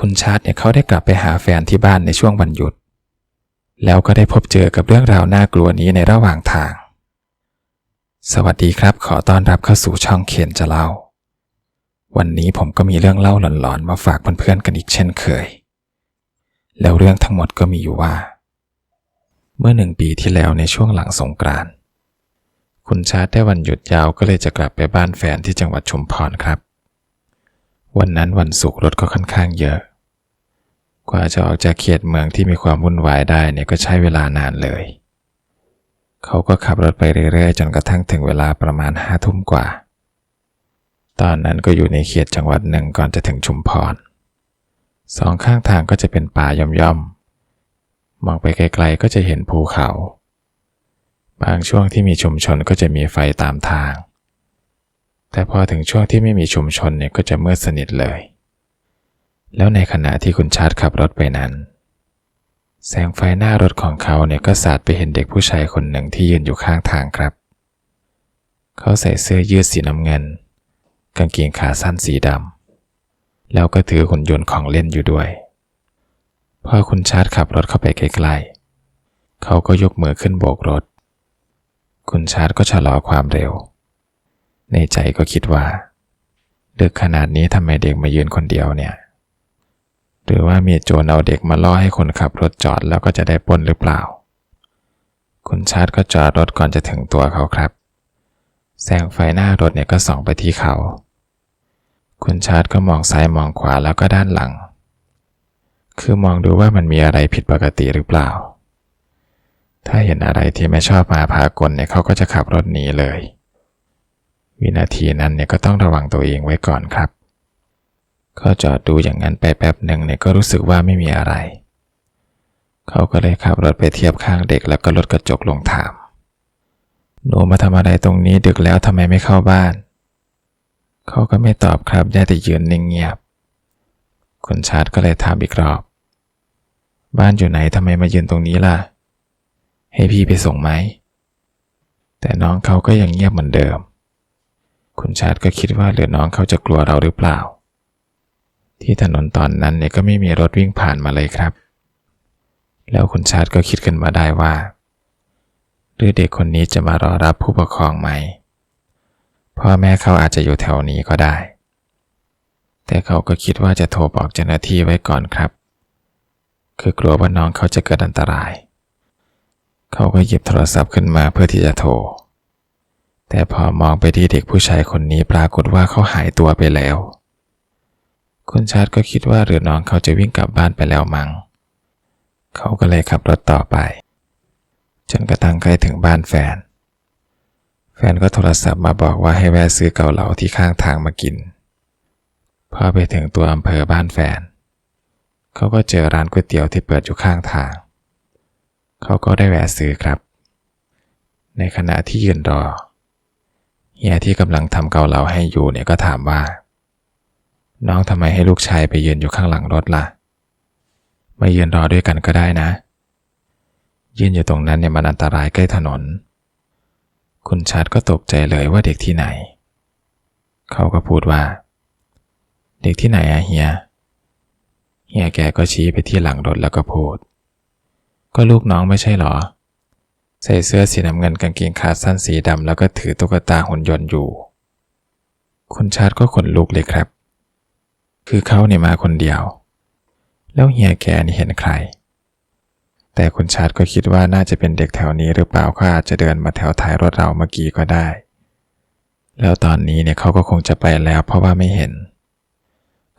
คุณชาร์ตเนี่ยเขาได้กลับไปหาแฟนที่บ้านในช่วงวันหยุด แล้วก็ได้พบเจอกับเรื่องราวน่ากลัวนี้ในระหว่างทาง สวัสดีครับ ขอต้อนรับเข้าสู่ช่องเขียนจะเล่า วันนี้ผมก็มีเรื่องเล่าหลอนๆ มาฝากเพื่อนๆกันอีกเช่นเคย แล้วเรื่องทั้งหมดก็มีอยู่ว่า เมื่อหนึ่งปีที่แล้วในช่วงหลังสงกรานต์คุณชาร์ตได้วันหยุดยาวก็เลยจะกลับไปบ้านแฟนที่จังหวัดชุมพรครับ วันนั้นวันศุกร์รถก็ค่อนข้างเยอะ กว่าจะออกจากเขตเมืองที่มีความวุ่นวายได้เนี่ยก็ใช้เวลานานเลย เขาก็ขับรถไปเรื่อยๆ จนกระทั่งถึงเวลาประมาณห้าทุ่มกว่า ตอนนั้นก็อยู่ในเขตจังหวัดหนึ่งก่อนจะถึงชุมพร สองข้างทางก็จะเป็นป่าย่อมๆ มองไปไกลๆก็จะเห็นภูเขา บางช่วงที่มีชุมชนก็จะมีไฟตามทาง แต่พอถึงช่วงที่ไม่มีชุมชนเนี่ยก็จะมืดสนิทเลย แล้วในขณะที่คุณชาร์ตขับรถไปนั้น แสงไฟหน้ารถของเขาเนี่ยก็สาดไปเห็นเด็กผู้ชายคนหนึ่งที่ยืนอยู่ข้างทางครับ เขาใส่เสื้อยืดสีน้ำเงิน กางเกงขาสั้นสีดำแล้วก็ถือหุ่นยนต์ของเล่นอยู่ด้วย พอคุณชาร์ตขับรถเข้าไปใกล้ๆเขาก็ยกมือขึ้นโบกรถ คุณชาร์ตก็ชะลอความเร็ว ในใจก็คิดว่าดึกขนาดนี้ทำไมเด็กมายืนคนเดียวเนี่ย หรือว่ามีโจรเอาเด็กมาล่อให้คนขับรถจอดแล้วก็จะได้ปล้นหรือเปล่า คุณชาร์ตก็จอดรถก่อนจะถึงตัวเขาครับ แสงไฟหน้ารถเนี่ยก็ส่องไปที่เขา คุณชาร์ตก็มองซ้ายมองขวาแล้วก็ด้านหลัง คือมองดูว่ามันมีอะไรผิดปกติหรือเปล่า ถ้าเห็นอะไรที่ไม่ชอบมาพากลเนี่ยเขาก็จะขับรถหนีเลย วินาทีนั้นเนี่ยก็ต้องระวังตัวเองไว้ก่อนครับเขาจอดดูอย่างนั้นไปแป๊บหนึ่งเนี่ยก็รู้สึกว่าไม่มีอะไร เขาก็เลยขับรถไปเทียบข้างเด็กแล้วก็ลดกระจกลงถาม หนูมาทำอะไรตรงนี้ดึกแล้วทำไมไม่เข้าบ้าน เขาก็ไม่ตอบครับได้แต่ยืนนิ่งเงียบ คุณชาร์ตก็เลยถามอีกรอบ บ้านอยู่ไหนทำไมมายืนตรงนี้ล่ะ ให้พี่ไปส่งไหม แต่น้องเขาก็ยังเงียบเหมือนเดิม คุณชาร์ตก็คิดว่าเหรือน้องเขาจะกลัวเราหรือเปล่า ที่ถนนตอนนั้นเนี่ยก็ไม่มีรถวิ่งผ่านมาเลยครับ แล้วคุณชาร์ตก็คิดขึ้นมาได้ว่า หรือเด็กคนนี้จะมารอรับผู้ปกครองไหม พ่อแม่เขาอาจจะอยู่แถวนี้ก็ได้ แต่เขาก็คิดว่าจะโทรบอกเจ้าหน้าที่ไว้ก่อนครับ คือกลัวว่าน้องเขาจะเกิดอันตราย เขาก็หยิบโทรศัพท์ขึ้นมาเพื่อที่จะโทร แต่พอมองไปที่เด็กผู้ชายคนนี้ปรากฏว่าเขาหายตัวไปแล้ว คุณชาร์ตก็คิดว่าหรือน้องเขาจะวิ่งกลับบ้านไปแล้วมัง้งเขาก็เลยขับรถต่อไปจนกระทั่งใกล้ถึงบ้านแฟน แฟนก็โทรศัพท์มาบอกว่าให้แวะซื้อเกาเหลาที่ข้างทางมากิน พอไปถึงตัวอำเภอบ้านแฟน เขาก็เจอร้านก๋วยเตี๋ยวที่เปิดอยู่ข้างทาง เขาก็ได้แวะซื้อครับ ในขณะที่ยืนรอ เฮียที่กำลังทำเกาเหลาให้อยู่เนี่ยก็ถามว่า น้องทำไมให้ลูกชายไปยืนอยู่ข้างหลังรถล่ะ มายืนรอด้วยกันก็ได้นะ ยืนอยู่ตรงนั้นเนี่ยมันอันตรายใกล้ถนน คุณชัดก็ตกใจเลยว่าเด็กที่ไหน เขาก็พูดว่า เด็กที่ไหนอะเฮีย เฮียแกก็ชี้ไปที่หลังรถแล้วก็พูด ก็ลูกน้องไม่ใช่หรอ ใส่เสื้อสีน้ำเงินกางเกงขาสั้นสีดำแล้วก็ถือตุ๊กตาหุ่นยนต์อยู่ คุณชาติก็ขนลุกเลยครับ คือเขาเนี่ยมาคนเดียว แล้วเฮียแกนี่เห็นใคร แต่คุณชาติก็คิดว่าน่าจะเป็นเด็กแถวนี้หรือเปล่าเขาอาจจะเดินมาแถวท้ายรถเราเมื่อกี้ก็ได้ แล้วตอนนี้เนี่ยเขาก็คงจะไปแล้วเพราะว่าไม่เห็น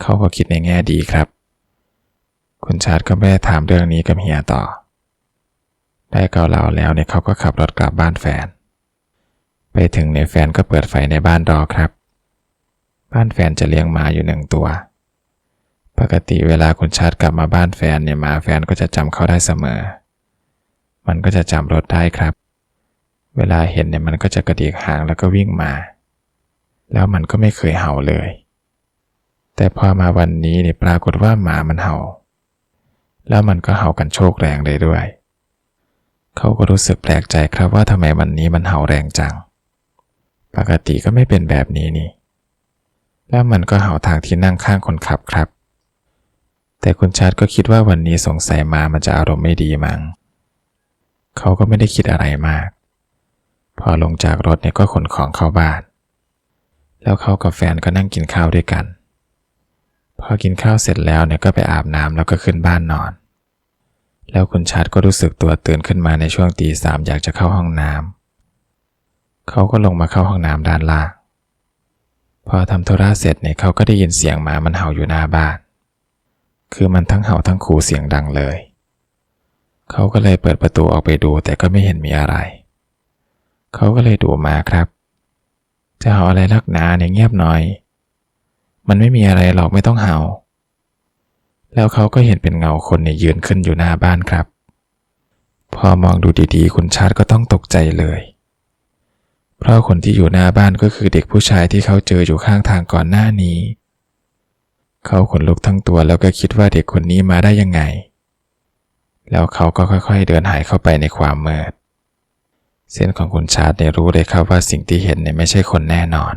เขาก็คิดในแง่ดีครับ คุณชาติก็ไม่ได้ถามเรื่องนี้กับเฮียต่อ ได้เกาเหลาแล้วเนี่ยเขาก็ขับรถกลับบ้านแฟน ไปถึงในยแฟนก็เปิดไฟในบ้านรอครับ บ้านแฟนจะเลี้ยงหมาอยู่หนึ่งตัว ปกติเวลาคุณชาติกลับมาบ้านแฟนเนี่ยหมาแฟนก็จะจำเขาได้เสมอ มันก็จะจำรถได้ครับ เวลาเห็นเนี่ยมันก็จะกระดิกหางแล้วก็วิ่งมา แล้วมันก็ไม่เคยเห่าเลย แต่พอมาวันนี้เนี่ยปรากฏว่าหมามันเห่า แล้วมันก็เห่ากันโชคแรงเลยด้วย เขาก็รู้สึกแปลกใจครับว่าทำไมวันนี้มันเห่าแรงจัง ปกติก็ไม่เป็นแบบนี้นี่ แล้วมันก็เห่าทางที่นั่งข้างคนขับครับ แต่คุณชาร์ตก็คิดว่าวันนี้สงสัยมามันจะอารมณ์ไม่ดีมั้งเขาก็ไม่ได้คิดอะไรมาก พอลงจากรถเนี่ยก็ขนของเข้าบ้าน แล้วเขากับแฟนก็นั่งกินข้าวด้วยกัน พอกินข้าวเสร็จแล้วเนี่ยก็ไปอาบน้ำแล้วก็ขึ้นบ้านนอน แล้วคุณชาร์ตก็รู้สึกตัวตื่นขึ้นมาในช่วงตีสามอยากจะเข้าห้องน้ำเขาก็ลงมาเข้าห้องน้ำด้านล่างพอทำธุระเสร็จเนี่ยเขาก็ได้ยินเสียงหมามันเห่าอยู่หน้าบ้าน คือมันทั้งเห่าทั้งขู่เสียงดังเลย เขาก็เลยเปิดประตูออกไปดูแต่ก็ไม่เห็นมีอะไร เขาก็เลยดูหมาครับ จะเห่าอะไรลักหนาเนี่ยเงียบหน่อย มันไม่มีอะไรหรอกไม่ต้องเห่า แล้วเขาก็เห็นเป็นเงาคนเนี่ยยืนขึ้นอยู่หน้าบ้านครับ พอมองดูดีๆ คุณชาติก็ต้องตกใจเลย เพราะคนที่อยู่หน้าบ้านก็คือเด็กผู้ชายที่เขาเจออยู่ข้างทางก่อนหน้านี้ เขาขนลุกทั้งตัวแล้วก็คิดว่าเด็กคนนี้มาได้ยังไง แล้วเขาก็ค่อยๆ เดินหายเข้าไปในความมืด เส้นของคุณชาร์ตเนี่ยรู้เลยครับว่าสิ่งที่เห็นเนี่ยไม่ใช่คนแน่นอน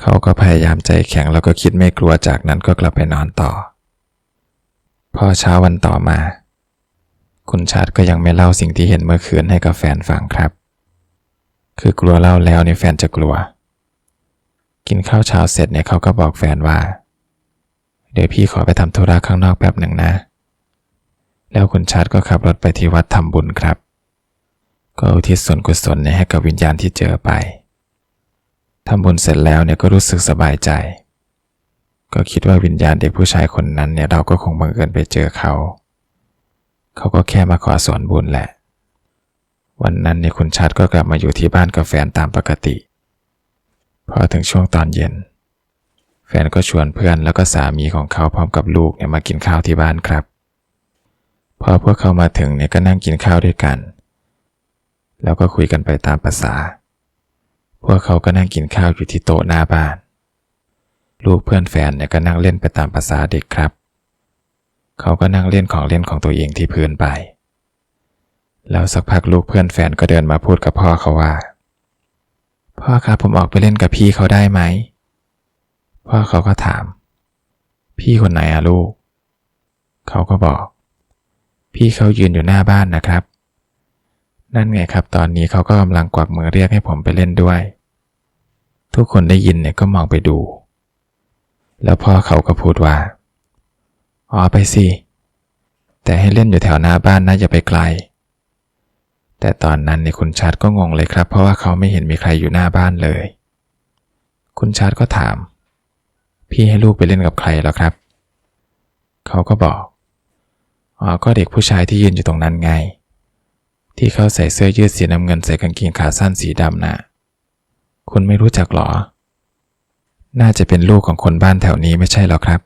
เขาก็พยายามใจแข็งแล้วก็คิดไม่กลัวจากนั้นก็กลับไปนอนต่อ พอเช้าวันต่อมา คุณชาร์ตก็ยังไม่เล่าสิ่งที่เห็นเมื่อคืนให้กับแฟนฟังครับ คือกลัวเล่าแล้วเนี่ยแฟนจะกลัว กินข้าวเช้าเสร็จเนี่ยเขาก็บอกแฟนว่า เดี๋ยวพี่ขอไปทำธุระข้างนอกแป๊บหนึ่งนะ แล้วคุณชาร์ตก็ขับรถไปที่วัดทำบุญครับ ก็อุทิศส่วนกุศลเนี่ยให้กับวิญญาณที่เจอไปทำบุญเสร็จแล้วเนี่ยก็รู้สึกสบายใจ ก็คิดว่าวิญญาณเด็กผู้ชายคนนั้นเนี่ยเราก็คงบังเอิญไปเจอเขา เขาก็แค่มาขอส่วนบุญแหละ วันนั้นเนี่ยคุณชาติก็กลับมาอยู่ที่บ้านกับแฟนตามปกติ พอถึงช่วงตอนเย็น แฟนก็ชวนเพื่อนแล้วก็สามีของเขาพร้อมกับลูกเนี่ยมากินข้าวที่บ้านครับ พอพวกเขามาถึงเนี่ยก็นั่งกินข้าวด้วยกัน แล้วก็คุยกันไปตามภาษาพวกเขาก็นั่งกินข้าวอยู่ที่โต๊ะหน้าบ้าน ลูกเพื่อนแฟนเนี่ยก็นั่งเล่นไปตามภาษาเด็กครับ เขาก็นั่งเล่นของเล่นของตัวเองที่พื้นไป แล้วสักพักลูกเพื่อนแฟนก็เดินมาพูดกับพ่อเขาว่า พ่อครับผมออกไปเล่นกับพี่เขาได้ไหม พ่อเขาก็ถาม พี่คนไหนอะลูก เขาก็บอก พี่เขายืนอยู่หน้าบ้านนะครับ นั่นไงครับ ตอนนี้เขาก็กำลังกวักมือเรียกให้ผมไปเล่นด้วย ทุกคนได้ยินเนี่ยก็มองไปดู แล้วพ่อเขาก็พูดว่า อ๋อไปสิ แต่ให้เล่นอยู่แถวหน้าบ้านนะอย่าไปไกล แต่ตอนนั้นเนี่ยคุณชาร์ตก็งงเลยครับ เพราะว่าเขาไม่เห็นมีใครอยู่หน้าบ้านเลย คุณชาร์ตก็ถาม พี่ให้ลูกไปเล่นกับใครแล้วครับ เขาก็บอก อ๋อก็เด็กผู้ชายที่ยืนอยู่ตรงนั้นไง ที่เขาใส่เสื้อยืดสีน้ำเงินใส่กางเกงขาสั้นสีดำนะ่ะ คุณไม่รู้จักหรอ น่าจะเป็นลูกของคนบ้านแถวนี้ไม่ใช่หรอครับ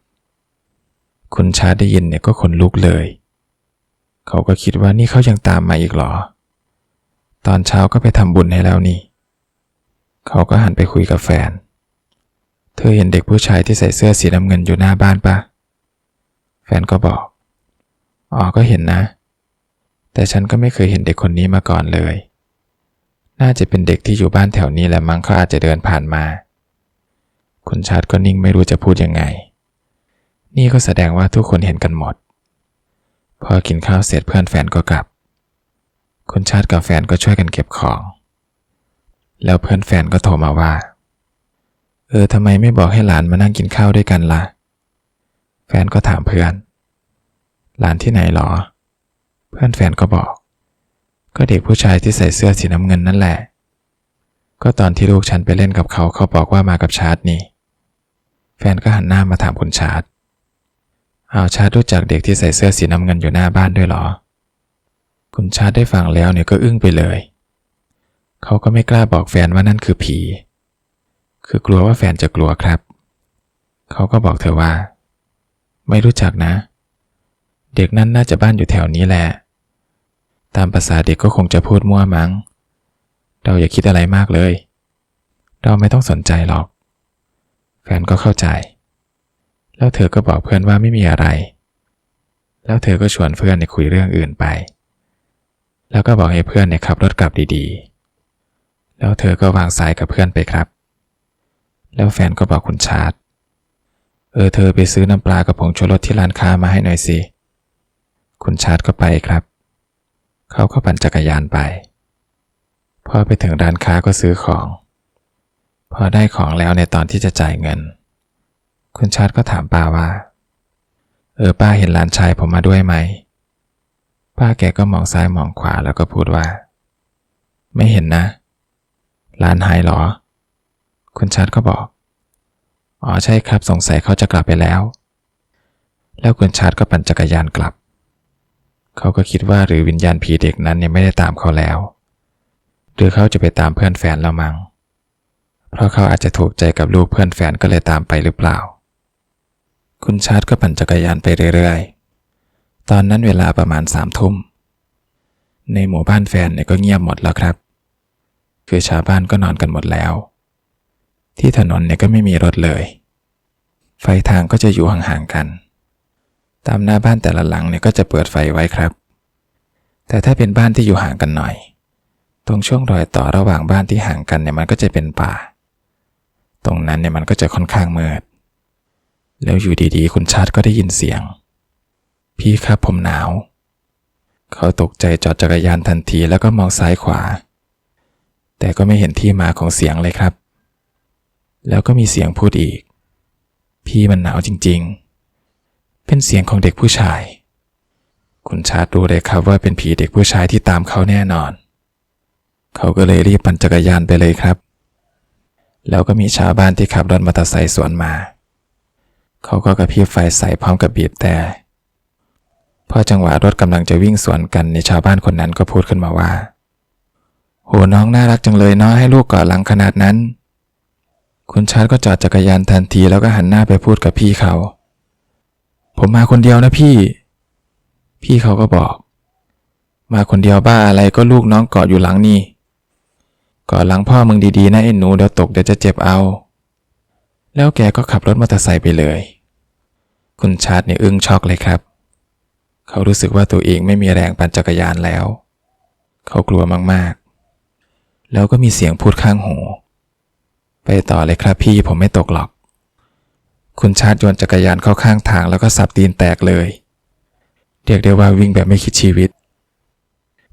คุณชาร์ตได้ยินเนี่ยก็ขนลุกเลย เขาก็คิดว่านี่เขายังตามมาอีกหรอ ตอนเช้าก็ไปทำบุญให้แล้วนี่ เขาก็หันไปคุยกับแฟน เธอเห็นเด็กผู้ชายที่ใส่เสื้อสีน้ำเงินอยู่หน้าบ้านปะแฟนก็บอก อ๋อก็เห็นนะ แต่ฉันก็ไม่เคยเห็นเด็กคนนี้มาก่อนเลย น่าจะเป็นเด็กที่อยู่บ้านแถวนี้แหละมั้งเขาอาจจะเดินผ่านมา คุณชาติก็นิ่งไม่รู้จะพูดยังไง นี่ก็แสดงว่าทุกคนเห็นกันหมด พอกินข้าวเสร็จเพื่อนแฟนก็กลับ คุณชาติกับแฟนก็ช่วยกันเก็บของ แล้วเพื่อนแฟนก็โทรมาว่า เออทำไมไม่บอกให้หลานมานั่งกินข้าวด้วยกันล่ะ แฟนก็ถามเพื่อน หลานที่ไหนหรอ เพื่อนแฟนก็บอก ก็เด็กผู้ชายที่ใส่เสื้อสีน้ำเงินนั่นแหละ ก็ตอนที่ลูกฉันไปเล่นกับเขาเขาบอกว่ามากับชาร์ตนี่ แฟนก็หันหน้ามาถามคุณชาร์ตเอาชาร์ตรู้จักเด็กที่ใส่เสื้อสีน้ำเงินอยู่หน้าบ้านด้วยเหรอ คุณชาร์ตได้ฟังแล้วเนี่ยก็อึ้งไปเลย เขาก็ไม่กล้าบอกแฟนว่านั่นคือผี คือกลัวว่าแฟนจะกลัวครับ เขาก็บอกเธอว่า ไม่รู้จักนะ เด็กนั้นน่าจะบ้านอยู่แถวนี้แหละ ตามภาษาเด็กก็คงจะพูดมั่วมั้ง เราอย่าคิดอะไรมากเลย เราไม่ต้องสนใจหรอก แฟนก็เข้าใจ แล้วเธอก็บอกเพื่อนว่าไม่มีอะไร แล้วเธอก็ชวนเพื่อนในคุยเรื่องอื่นไป แล้วก็บอกให้เพื่อนเนี่ยขับรถกลับดีๆ แล้วเธอก็วางสายกับเพื่อนไปครับ แล้วแฟนก็บอกคุณชาร์ตเออเธอไปซื้อน้ำปลากับผงชูรสที่ร้านค้ามาให้หน่อยสิ คุณชาร์ตก็ไปครับ เขาก็ปั่นจักรยานไป พอไปถึงร้านค้าก็ซื้อของ พอได้ของแล้วในตอนที่จะจ่ายเงิน คุณชาร์ตก็ถามป้าว่า เออป้าเห็นหลานชายผมมาด้วยไหม ป้าแกก็มองซ้ายมองขวาแล้วก็พูดว่า ไม่เห็นนะ หลานหายเหรอ คุณชาร์ตก็บอก อ๋อใช่ครับสงสัยเขาจะกลับไปแล้ว แล้วคุณชาร์ตก็ปั่นจักรยานกลับ เขาก็คิดว่าหรือวิญญาณผีเด็กนั้นเนี่ยไม่ได้ตามเขาแล้ว รือเขาจะไปตามเพื่อนแฟนแล้วมั้งเพราะเขาอาจจะถูกใจกับลูกเพื่อนแฟนก็เลยตามไปหรือเปล่า คุณชาร์ตก็ปั่นจักรยานไปเรื่อยๆ ตอนนั้นเวลาประมาณสามทุ่ม ในหมู่บ้านแฟนเนี่ยก็เงียบหมดแล้วครับ คือชาวบ้านก็นอนกันหมดแล้ว ที่ถนนเนี่ยก็ไม่มีรถเลย ไฟทางก็จะอยู่ห่างๆกัน ตามหน้าบ้านแต่ละหลังเนี่ยก็จะเปิดไฟไว้ครับ แต่ถ้าเป็นบ้านที่อยู่ห่างกันหน่อย ตรงช่วงรอยต่อระหว่างบ้านที่ห่างกันเนี่ยมันก็จะเป็นป่า ตรงนั้นเนี่ยมันก็จะค่อนข้างมืด แล้วอยู่ดีๆ คุณชาติก็ได้ยินเสียง พี่ครับผมหนาว เขาตกใจจอดจักรยานทันทีแล้วก็มองซ้ายขวา แต่ก็ไม่เห็นที่มาของเสียงเลยครับ แล้วก็มีเสียงพูดอีก พี่มันหนาวจริง ๆ เป็นเสียงของเด็กผู้ชาย คุณชาติรู้เลยครับว่าเป็นผีเด็กผู้ชายที่ตามเขาแน่นอน เขาก็เลยรีบปั่นจักรยานไปเลยครับ แล้วก็มีชาวบ้านที่ขับรถมอเตอร์ไซค์สวนมา เขาก็กระพริบไฟใส่พร้อมกับบีบแต่พอจังหวะรถกำลังจะวิ่งสวนกันในชาวบ้านคนนั้นก็พูดขึ้นมาว่า โหน้องน่ารักจังเลยเนาะให้ลูกกอดหลังขนาดนั้น คุณชาติก็จอดจักรยานทันทีแล้วก็หันหน้าไปพูดกับพี่เขา ผมมาคนเดียวนะพี่ พี่เขาก็บอก มาคนเดียวบ้าอะไรก็ลูกน้องเกาะอยู่หลังนี่ กาะหลังพ่อมึงดีๆนะไอ้หนูเดี๋ยวตกเดี๋ยวจะเจ็บเอา แล้วแกก็ขับรถมอเตอร์ไซค์ไปเลย คุณชาติเนี่ยอึ้งช็อกเลยครับ เขารู้สึกว่าตัวเองไม่มีแรงปั่นจักรยานแล้ว เขากลัวมากๆ แล้วก็มีเสียงพูดข้างหู ไปต่อเลยครับพี่ผมไม่ตกหรอก คุณชาติโยนจักรยานเข้าข้างทางแล้วก็สับตีนแตกเลย เรียกได้ว่าวิ่งแบบไม่คิดชีวิต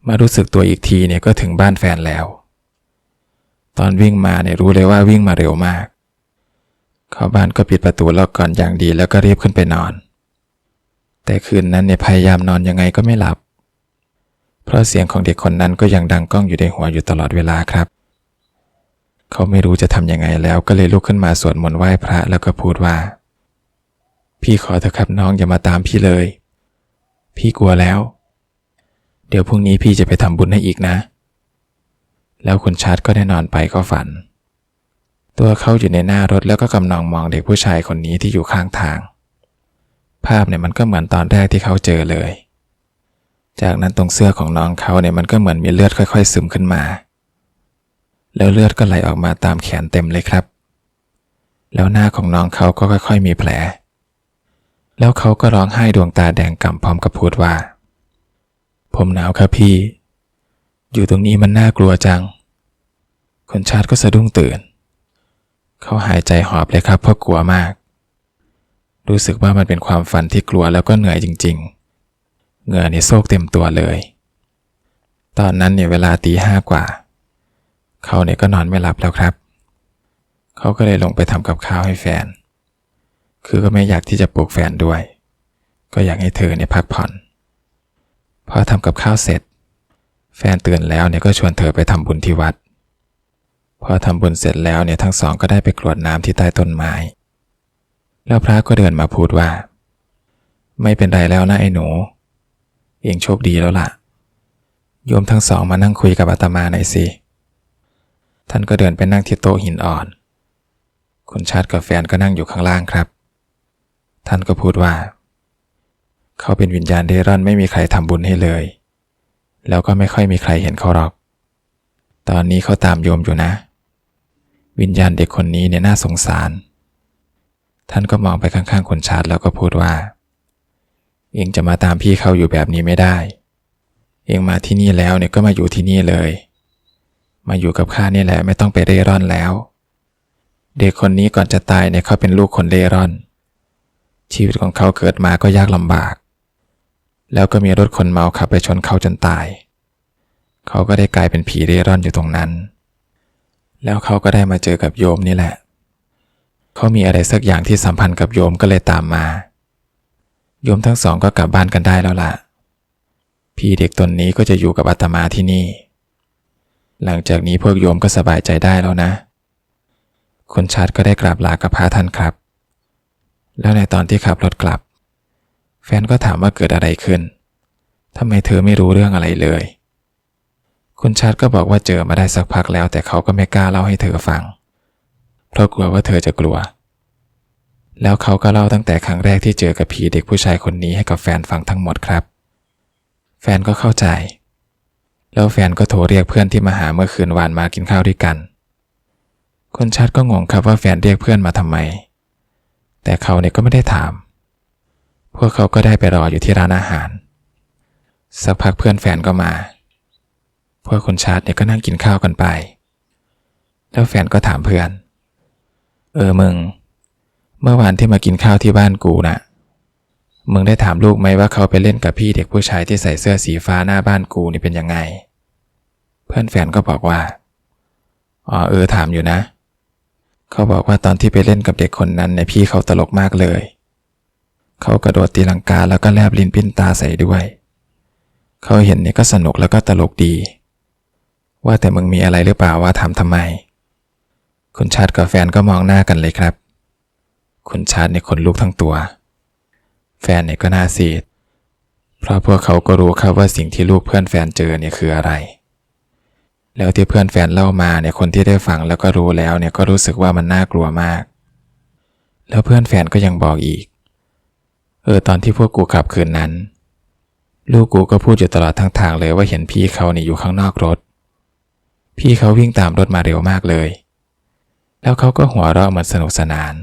มารู้สึกตัวอีกทีเนี่ยก็ถึงบ้านแฟนแล้ว ตอนวิ่งมาเนี่ยรู้เลยว่าวิ่งมาเร็วมาก เข้าบ้านก็ปิดประตูล็อกก่อนอย่างดีแล้วก็รีบขึ้นไปนอน แต่คืนนั้นเนี่ยพยายามนอนยังไงก็ไม่หลับ เพราะเสียงของเด็กคนนั้นก็ยังดังก้องอยู่ในหัวอยู่ตลอดเวลาครับ เขาไม่รู้จะทำยังไงแล้วก็เลยลุกขึ้นมาสวดมนต์ไหว้พระแล้วก็พูดว่า พี่ขอเถอะครับน้องอย่ามาตามพี่เลย พี่กลัวแล้ว เดี๋ยวพรุ่งนี้พี่จะไปทำบุญให้อีกนะ แล้วคุณชาร์ตก็ได้นอนไปก็ฝัน ตัวเขาอยู่ในหน้ารถแล้วก็กำลังมองเด็กผู้ชายคนนี้ที่อยู่ข้างทาง ภาพเนี่ยมันก็เหมือนตอนแรกที่เขาเจอเลย จากนั้นตรงเสื้อของน้องเขาเนี่ยมันก็เหมือนมีเลือดค่อย ๆ ซึมขึ้นมา แล้วเลือดก็ไหลออกมาตามแขนเต็มเลยครับ แล้วหน้าของน้องเขาก็ค่อย ๆ มีแผล แล้วเขาก็ร้องไห้ดวงตาแดงก่ำพร้อมกับพูดว่า ผมหนาวครับพี่ อยู่ตรงนี้มันน่ากลัวจัง คนชาติก็สะดุ้งตื่น เขาหายใจหอบเลยครับเพราะกลัวมาก รู้สึกว่ามันเป็นความฝันที่กลัวแล้วก็เหนื่อยจริง ๆ เหงื่อนี่โซกเต็มตัวเลย ตอนนั้นเนี่ยเวลาตีห้ากว่า เขาเนี่ยก็นอนไม่หลับแล้วครับ เขาก็เลยลงไปทำกับข้าวให้แฟน คือก็ไม่อยากที่จะปลุกแฟนด้วย ก็อยากให้เธอเนี่ยพักผ่อนพอทำกับข้าวเสร็จ แฟนตื่นแล้วเนี่ยก็ชวนเธอไปทำบุญที่วัด พอทำบุญเสร็จแล้วเนี่ยทั้งสองก็ได้ไปกรวดน้ำที่ใต้ต้นไม้ แล้วพระก็เดินมาพูดว่า ไม่เป็นไรแล้วนะไอ้หนู เองโชคดีแล้วล่ะ โยมทั้งสองมานั่งคุยกับอาตมาหน่อยสิ ท่านก็เดินไปนั่งที่โต๊ะหินอ่อน คุณชาติกับแฟนก็นั่งอยู่ข้างล่างครับ ท่านก็พูดว่า เขาเป็นวิญญาณเร่ร่อนไม่มีใครทำบุญให้เลย แล้วก็ไม่ค่อยมีใครเห็นเขาหรอก ตอนนี้เขาตามโยมอยู่นะ วิญญาณเด็กคนนี้เนี่ยน่าสงสาร ท่านก็มองไปข้างๆคุณชาติแล้วก็พูดว่า เองจะมาตามพี่เขาอยู่แบบนี้ไม่ได้ เองมาที่นี่แล้วเนี่ยก็มาอยู่ที่นี่เลย มาอยู่กับข้านี่แหละไม่ต้องไปเร่ร่อนแล้ว เด็กคนนี้ก่อนจะตายเนี่ยเขาเป็นลูกคนเร่ร่อน ชีวิตของเขาเกิดมาก็ยากลำบาก แล้วก็มีรถคนเมาขับไปชนเขาจนตาย เขาก็ได้กลายเป็นผีเร่ร่อนอยู่ตรงนั้น แล้วเขาก็ได้มาเจอกับโยมนี่แหละ เขามีอะไรสักอย่างที่สัมพันธ์กับโยมก็เลยตามมา โยมทั้งสองก็กลับบ้านกันได้แล้วล่ะ พี่เด็กตนนี้ก็จะอยู่กับอาตมาที่นี่ หลังจากนี้พวกโยมก็สบายใจได้แล้วนะ คุณชัดก็ได้กราบลากับพระท่านครับ แล้วในตอนที่ขับรถกลับ แฟนก็ถามว่าเกิดอะไรขึ้นทำไมเธอไม่รู้เรื่องอะไรเลย คุณชัดก็บอกว่าเจอมาได้สักพักแล้ว แต่เขาก็ไม่กล้าเล่าให้เธอฟัง เพราะกลัวว่าเธอจะกลัว แล้วเขาก็เล่าตั้งแต่ครั้งแรกที่เจอกับผีเด็กผู้ชายคนนี้ให้กับแฟนฟังทั้งหมดครับ แฟนก็เข้าใจ แล้วแฟนก็โทรเรียกเพื่อนที่มาหาเมื่อคืนวานมากินข้าวด้วยกัน คุณชัดก็งงครับว่าแฟนเรียกเพื่อนมาทำไม แต่เขาเนี่ยก็ไม่ได้ถาม พวกเขาก็ได้ไปรออยู่ที่ร้านอาหาร สักพักเพื่อนแฟนก็มา พวกคุณชัดเนี่ยก็นั่งกินข้าวกันไป แล้วแฟนก็ถามเพื่อน เออมึง เมื่อวานที่มากินข้าวที่บ้านกูน่ะ มึงได้ถามลูกไหมว่าเขาไปเล่นกับพี่เด็กผู้ชายที่ใส่เสื้อสีฟ้าหน้าบ้านกูนี่เป็นยังไง เพื่อนแฟนก็บอกว่า อ๋อเออถามอยู่นะ เขาบอกว่าตอนที่ไปเล่นกับเด็กคนนั้นเนี่ยพี่เขาตลกมากเลย เขากระโดดตีลังกาแล้วก็แลบลิ้นปิ้นตาใส่ด้วย เขาเห็นเนี่ยก็สนุกแล้วก็ตลกดี ว่าแต่มึงมีอะไรหรือเปล่าว่าถามทำไม คุณชัดกับแฟนก็มองหน้ากันเลยครับ คุณชัดเนี่ยขนลุกทั้งตัว แฟนเนี่ยก็น่าซีด เพราะพวกเขาก็รู้ครับว่าสิ่งที่ลูกเพื่อนแฟนเจอเนี่ยคืออะไร แล้วที่เพื่อนแฟนเล่ามาเนี่ยคนที่ได้ฟังแล้วก็รู้แล้วเนี่ยก็รู้สึกว่ามันน่ากลัวมาก แล้วเพื่อนแฟนก็ยังบอกอีก เออตอนที่พวกกูขับคืนนั้น ลูกกูก็พูดอยู่ตลอดทั้งทางเลยว่าเห็นพี่เขาเนี่ยอยู่ข้างนอกรถ พี่เขาวิ่งตามรถมาเร็วมากเลย แล้วเขาก็หัวเราะเหมือนสนุกสนาน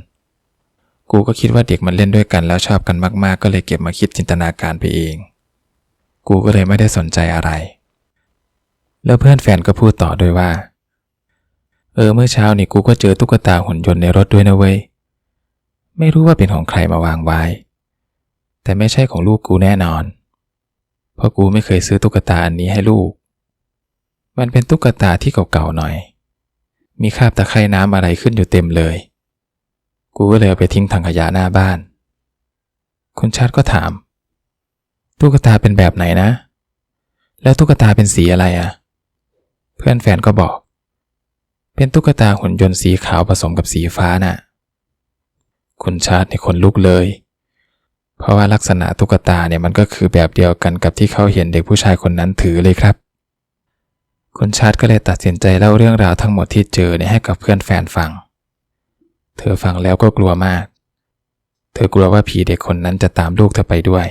กูก็คิดว่าเด็กมันเล่นด้วยกันแล้วชอบกันมากๆ ก็เลยเก็บมาคิดจินตนาการไปเอง กูก็เลยไม่ได้สนใจอะไร แล้วเพื่อนแฟนก็พูดต่อด้วยว่า เออเมื่อเช้านี่กูก็เจอตุ๊กตาหุ่นยนต์ในรถด้วยนะเว้ย ไม่รู้ว่าเป็นของใครมาวางไว้ แต่ไม่ใช่ของลูกกูแน่นอน เพราะกูไม่เคยซื้อตุ๊กตาอันนี้ให้ลูก มันเป็นตุ๊กตาที่เก่าๆหน่อย มีคราบตะไคร่น้ำอะไรขึ้นอยู่เต็มเลย กูก็เลยเอาไปทิ้งถังขยะหน้าบ้าน คุณชัดก็ถาม ตุ๊กตาเป็นแบบไหนนะ แล้วตุ๊กตาเป็นสีอะไรอะ่ะ เพื่อนแฟนก็บอก เป็นตุ๊กตาหุ่นยนต์สีขาวผสมกับสีฟ้าน่ะ คุณชัดในคนลุกเลย เพราะว่าลักษณะตุ๊กตาเนี่ยมันก็คือแบบเดียวกันกับที่เขาเห็นเด็กผู้ชายคนนั้นถือเลยครับ คุณชาติก็เลยตัดสินใจเล่าเรื่องราวทั้งหมดที่เจอเนี่ยให้กับเพื่อนแฟนฟัง เธอฟังแล้วก็กลัวมาก เธอกลัวว่าผีเด็กคนนั้นจะตามลูกเธอไปด้วย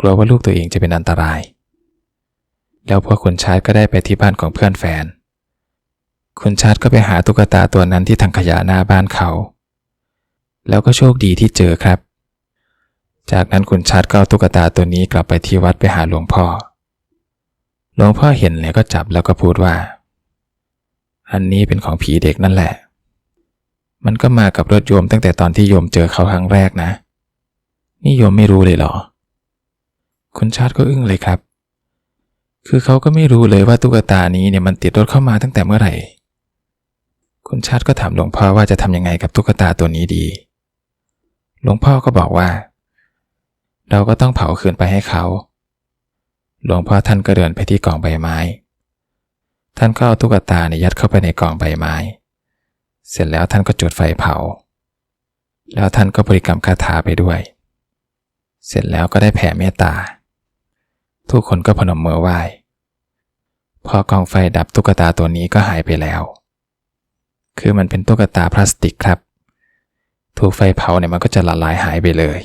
กลัวว่าลูกตัวเองจะเป็นอันตราย แล้วพวกคุณชาติก็ได้ไปที่บ้านของเพื่อนแฟน คุณชาติก็ไปหาตุ๊กตาตัวนั้นที่ถังขยะหน้าบ้านเขา แล้วก็โชคดีที่เจอครับ จากนั้นคุณชาติก็เอาตุ๊กตาตัวนี้กลับไปที่วัดไปหาหลวงพ่อ ลวงพ่อเห็นเลยก็จับแล้วก็พูดว่า อันนี้เป็นของผีเด็กนั่นแหละ มันก็มากับรถโยมตั้งแต่ตอนที่โยมเจอเขาครั้งแรกนะ นี่โยมไม่รู้เลยเหรอ คุณชาติก็อึ้งเลยครับ คือเขาก็ไม่รู้เลยว่าตุ๊กตานี้เนี่ยมันติดรถเข้ามาตั้งแต่เมื่อไหร่ คุณชาติก็ถามหลวงพ่อว่าจะทำยังไงกับตุ๊กตาตัวนี้ดี หลวงพ่อก็บอกว่า เราก็ต้องเผาคืนไปให้เขา หลวงพ่อท่านก็เดินไปที่กองใบไม้ ท่านก็เอาตุ๊กตาเนี่ยยัดเข้าไปในกองใบไม้ เสร็จแล้วท่านก็จุดไฟเผา แล้วท่านก็บริกรรมคาถาไปด้วย เสร็จแล้วก็ได้แผ่เมตตา ทุกคนก็พนมมือไหว้ พอกองไฟดับตุ๊กตาตัวนี้ก็หายไปแล้ว คือมันเป็นตุ๊กตาพลาสติกครับ ถูกไฟเผาเนี่ยมันก็จะละลายหายไปเลย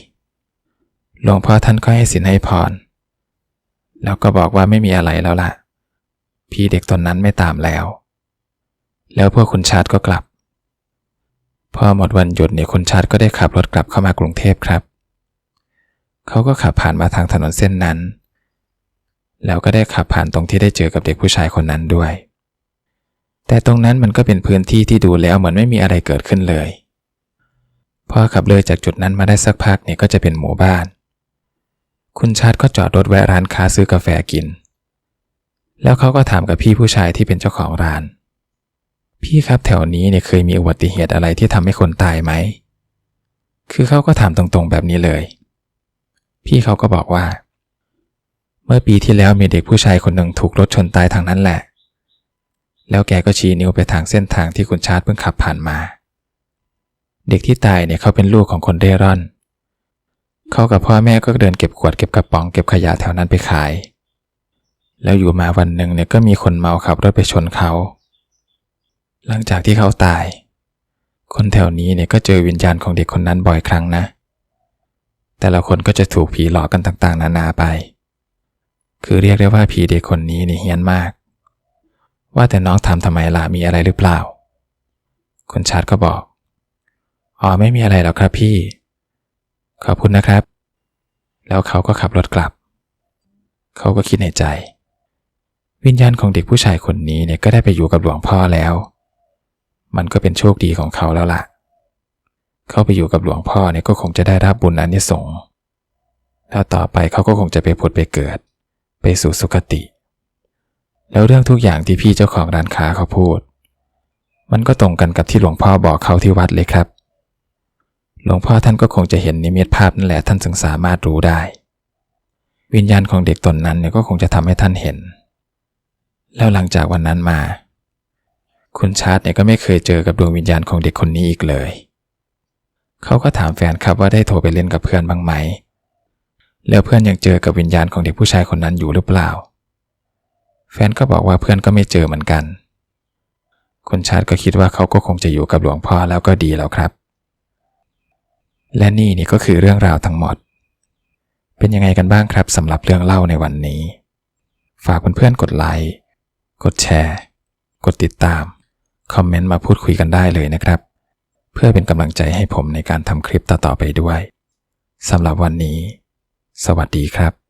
หลวงพ่อท่านก็ให้สินให้พร แล้วก็บอกว่าไม่มีอะไรแล้วล่ะ พี่เด็กตนนั้นไม่ตามแล้ว แล้วพวกคุณชาติก็กลับ พอหมดวันหยุดเนี่ยคุณชาติก็ได้ขับรถกลับเข้ามากรุงเทพครับ เขาก็ขับผ่านมาทางถนนเส้นนั้น แล้วก็ได้ขับผ่านตรงที่ได้เจอกับเด็กผู้ชายคนนั้นด้วย แต่ตรงนั้นมันก็เป็นพื้นที่ที่ดูแล้วเหมือนไม่มีอะไรเกิดขึ้นเลยพพอขับเลยจากจุดนั้นมาได้สักพักเนี่ยก็จะเป็นหมู่บ้าน คุณชาติก็จอดรถแวะร้านค้าซื้อกาแฟกิน แล้วเขาก็ถามกับพี่ผู้ชายที่เป็นเจ้าของร้าน พี่ครับแถวนี้เนี่ยเคยมีอุบัติเหตุอะไรที่ทำให้คนตายไหม คือเขาก็ถามตรงๆแบบนี้เลย พี่เขาก็บอกว่า เมื่อปีที่แล้วมีเด็กผู้ชายคนหนึ่งถูกรถชนตายทางนั้นแหละ แล้วแกก็ชี้นิ้วไปทางเส้นทางที่คุณชาติเพิ่งขับผ่านมา เด็กที่ตายเนี่ยเขาเป็นลูกของคนเร่ร่อนเขากับพ่อแม่ก็เดินเก็บขวดเก็บกระป๋องเก็บขยะแถวนั้นไปขาย แล้วอยู่มาวันหนึ่งเนี่ยก็มีคนเมาขับรถไปชนเขา หลังจากที่เขาตาย คนแถวนี้เนี่ยก็เจอวิญญาณของเด็กคนนั้นบ่อยครั้งนะ แต่ละคนก็จะถูกผีหลอกกันต่างๆ นานาไป คือเรียกได้ว่าผีเด็กคนนี้นี่เฮี้ยนมาก ว่าแต่น้องทำทำไมล่ะมีอะไรหรือเปล่า คุณชาร์ตก็บอกอ๋อไม่มีอะไรหรอกครับพี่ ขอบคุณนะครับ แล้วเขาก็ขับรถกลับ เขาก็คิดในใจ วิญญาณของเด็กผู้ชายคนนี้เนี่ยก็ได้ไปอยู่กับหลวงพ่อแล้ว มันก็เป็นโชคดีของเขาแล้วล่ะ เขาไปอยู่กับหลวงพ่อเนี่ยก็คงจะได้รับบุญอันนี้สงส์แล้วต่อไปเขาก็คงจะไปผุดไปเกิด ไปสู่สุคติ แล้วเรื่องทุกอย่างที่พี่เจ้าของร้านค้าเขาพูด มันก็ตรงกันกับที่หลวงพ่อบอกเขาที่วัดเลยครับ หลวงพ่อท่านก็คงจะเห็นนิมิตภาพนั่นแหละท่านจึงสามารถรู้ได้ วิญญาณของเด็กตนนั้นเนี่ยก็คงจะทำให้ท่านเห็น แล้วหลังจากวันนั้นมา คุณชาร์ตเนี่ยก็ไม่เคยเจอกับดวงวิญญาณของเด็กคนนี้อีกเลย เขาก็ถามแฟนครับว่าได้โทรไปเล่นกับเพื่อนบ้างไหม แล้วเพื่อนยังเจอกับวิญญาณของเด็กผู้ชายคนนั้นอยู่หรือเปล่า แฟนก็บอกว่าเพื่อนก็ไม่เจอเหมือนกัน คุณชาติก็คิดว่าเขาก็คงจะอยู่กับหลวงพ่อแล้วก็ดีแล้วครับ และนี่นี่ก็คือเรื่องราวทั้งหมด เป็นยังไงกันบ้างครับสำหรับเรื่องเล่าในวันนี้ ฝากเพื่อนๆกดไลค์ กดแชร์ กดติดตาม คอมเมนต์มาพูดคุยกันได้เลยนะครับ เพื่อเป็นกำลังใจให้ผมในการทำคลิปต่อๆไปด้วยสำหรับวันนี้ สวัสดีครับ